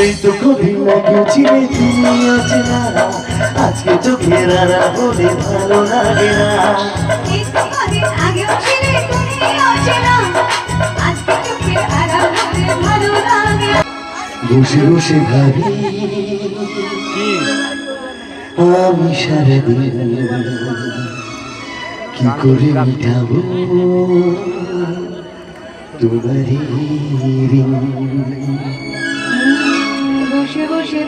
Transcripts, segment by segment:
এই তো কদিন লাগে চিনে তুমি আছে না আজকে চোখের আরা হলে ভালো লাগে না। বসে বসে ভাবি আমি সারাদিন কি করে মিটাবো? তোমারই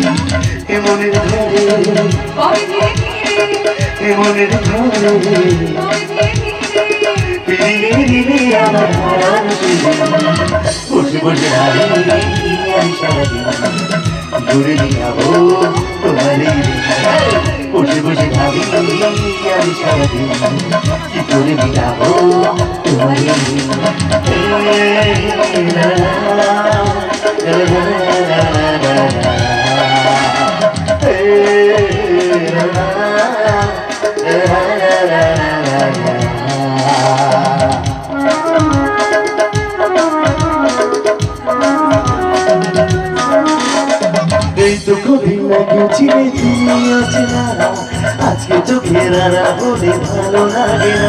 এ মনের এ মনের বসে বসে ঘুরে যাব বসে বসে ভাবি, আমি সারাদিন কি করে মিলাবো এই তো কদিন আগে চিনে তুমি না আজকে চোখের বলে ভালো লাগে না।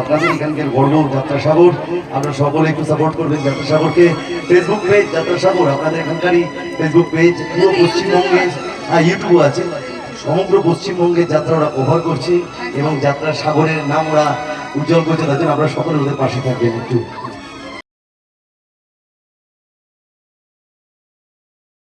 আপনাদের এখানকার গর্ব যাত্রা সাগর। সকলে একটু সাপোর্ট করবেন যাত্রা ফেসবুক পেজ যাত্রা আপনাদের এখানকারই ফেসবুক পেজ পুরো ইউটিউব আছে। সমগ্র পশ্চিমবঙ্গের যাত্রা ওরা কভার করছে এবং যাত্রা সাগরের নাম ওরা উজ্জ্বল করছে, তার জন্য আমরা সকলে ওদের পাশে থাকবেন একটু